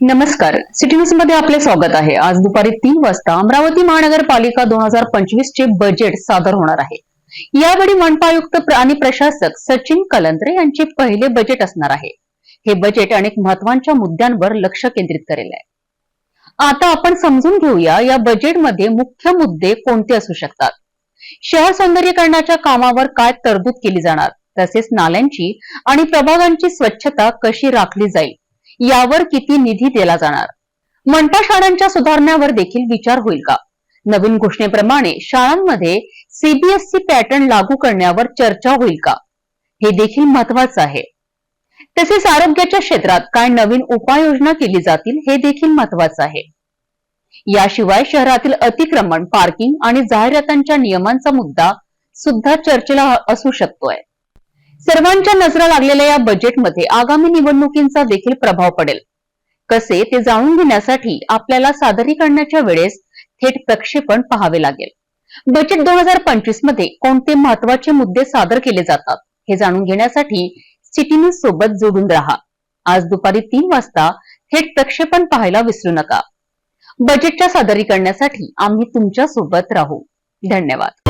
नमस्कार. सिटी न्यूजमध्ये आपले स्वागत आहे. आज दुपारी तीन वाजता अमरावती महानगरपालिका दोन हजार पंचवीस चे बजेट सादर होणार आहे. यावेळी मनपा आयुक्त आणि प्रशासक सचिन कलंत्रे यांचे पहिले बजेट असणार आहे. हे बजेट अनेक महत्त्वाच्या मुद्द्यांवर लक्ष केंद्रित करेल आहे. आता आपण समजून घेऊया या बजेटमध्ये मुख्य मुद्दे कोणते असू शकतात. शहर सौंदर्यीकरणाच्या कामावर काय तरतूद केली जाणार तसेच नाल्यांची आणि प्रभागांची स्वच्छता कशी राखली जाईल यावर किती निधी दिला जाणार? मनपा शाळांच्या सुधारण्यावर देखील विचार होईल का? नवीन घोषणेप्रमाणे शाळांमध्ये सीबीएसई पॅटर्न लागू करण्यावर चर्चा होईल का? हे देखील महत्वाचं आहे. तसेच आरोग्याच्या क्षेत्रात काय नवीन उपाययोजना केली जातील हे देखील महत्वाचं आहे. याशिवाय शहरातील अतिक्रमण पार्किंग आणि जाहिरातांच्या नियमांचा मुद्दा सुद्धा चर्चेला असू शकतोय. सर्वांच्या नजरा लागलेल्या या बजेटमध्ये आगामी निवडणुकींचा देखील प्रभाव पडेल. कसे ते जाणून घेण्यासाठी आपल्याला सादरीकरणाच्या वेळेस थेट प्रक्षेपण पाहावे लागेल. बजेट दोन हजार पंचवीसमध्ये कोणते महत्त्वाचे मुद्दे सादर केले जातात हे जाणून घेण्यासाठी सिटी न्यूज सोबत जोडून राहा. आज दुपारी तीन वाजता थेट प्रक्षेपण पाहायला विसरू नका. बजेटच्या सादरीकरणासाठी आम्ही तुमच्यासोबत राहू. धन्यवाद.